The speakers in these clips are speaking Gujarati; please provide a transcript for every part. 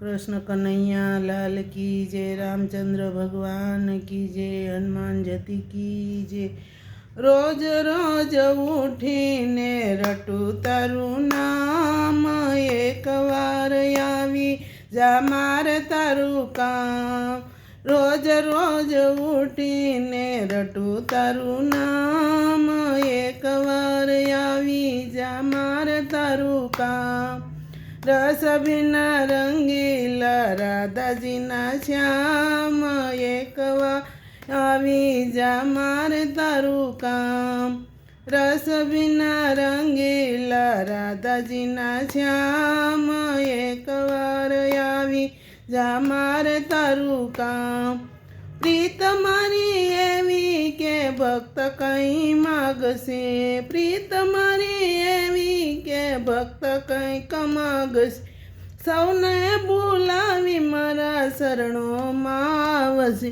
કૃષ્ણ કનૈયા લાલ કી જય રામચંદ્ર ભગવાન કી જય હનુમાન જતી કી જય રોજ રોજ ઉઠીને રટું તારું નામ એકવાર આવી જા માર તારું કામ રોજ રોજ ઉઠીને રટું તારું નામ એકવાર આવી જા માર તારું કામ રસ ભીના રંગીલા રાધાજીના શ્યામ એકવાર આવી જા મારે તારું કામ રસ ભીના રંગીલા રાધાજીના શ્યામ એકવાર આવી જા મારે તારું કામ પ્રીત મારી એવી કે ભક્ત કંઈ માગશે? પ્રીત મારી એવી ભક્ત કંઈક માગશે સૌને બોલાવી મારા શરણોમાં આવશે.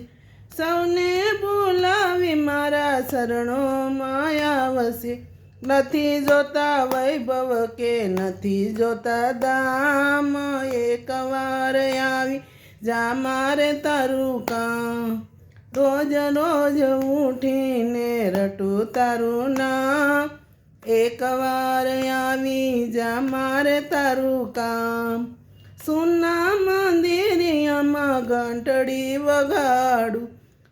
સૌને બોલાવી મારા શરણોમાં આવશે. નથી જોતા વૈભવ કે નથી જોતા દામ એકવાર આવી જા મારે તારું કામ. રોજ રોજ ઉઠીને રટું તારું નામ. એકવાર આવી જા મારે તારું કામ. સુના મંદિરિયામાં ઘંટડી વગાડું.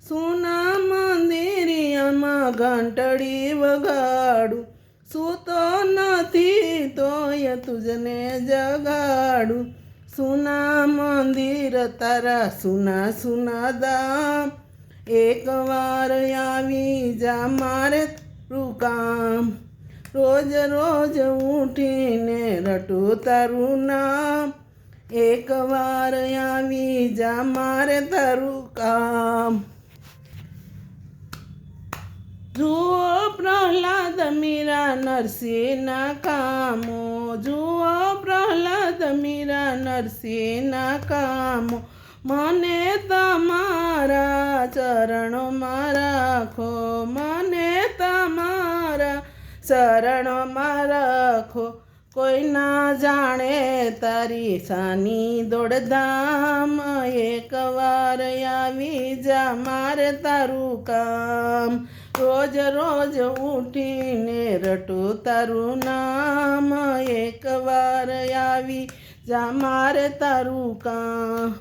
સુના મંદિરિયામાં ઘંટડી વગાડું. સૂતો નથી તોય તુજને જગાડું. સુના મંદિર તારા સુના સુના દામ. એકવાર આવી જા મારે રૂકામ કામ. રોજ રોજ ઉઠીને રટું તારું નામ. એકવાર આવી જા મારે તારું કામ. જુઓ પ્રહલાદ મીરા નરસિંહના કામો. જુઓ પ્રહલાદ મીરા નરસિંહના કામો. મને તમારા ચરણોમાં રાખો. ચરણોમાં રાખો, કોઈ ના જાણે તારી સાની દોડધામ. એકવાર આવી જા મારે તારું કામ. રોજ રોજ ઉઠીને રટું તારું નામ. એકવાર આવી જા મારે તારું કામ.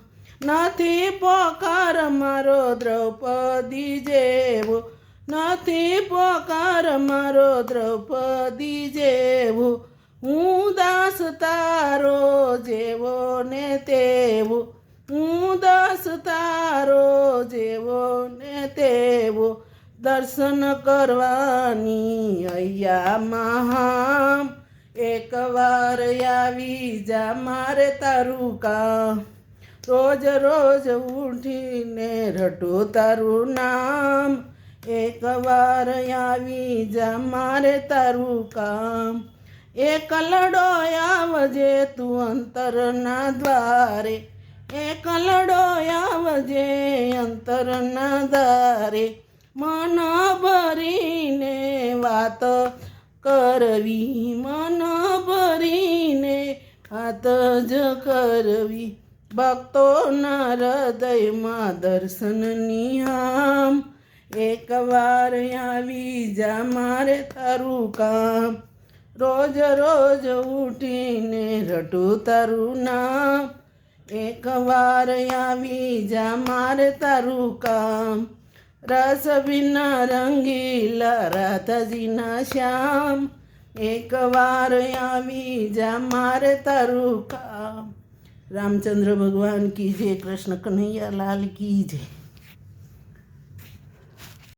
નથી પોકાર મારો દ્રૌપદી જેવો નથી પોકાર મારો દ્રૌપદી જેવો, હું દાસ તારો જેવો ને તેવો, હું દાસ તારો જેવો ને તેવો, દર્શન કરવાની અહીંયા મહામ એકવાર આવી જા મારે તારું કામ. રોજ રોજ ઉઠીને રટું તારું નામ એકવાર આવી જા, મારે તારું કામ. એ લડો આવજે તું અંતરના દ્વારે. એ લડો આવજે અંતરના દ્વારે. મન ભરીને વાત કરવી, મન ભરીને વાત જ કરવી. ભક્તોના હૃદયમાં દર્શનની આમ એકવાર આવી જા, મારે તારું કામ. રોજ રોજ ઉઠીને રટું તારું નામ. એકવાર આવી જા, મારે તારું કામ. રસ વિના રંગીલા રાધાજીના શ્યામ. એકવાર આવી જા, મારે તારું કામ. રામચંદ્ર ભગવાન કી જય, કૃષ્ણ કન્હૈયા લાલ કી જય.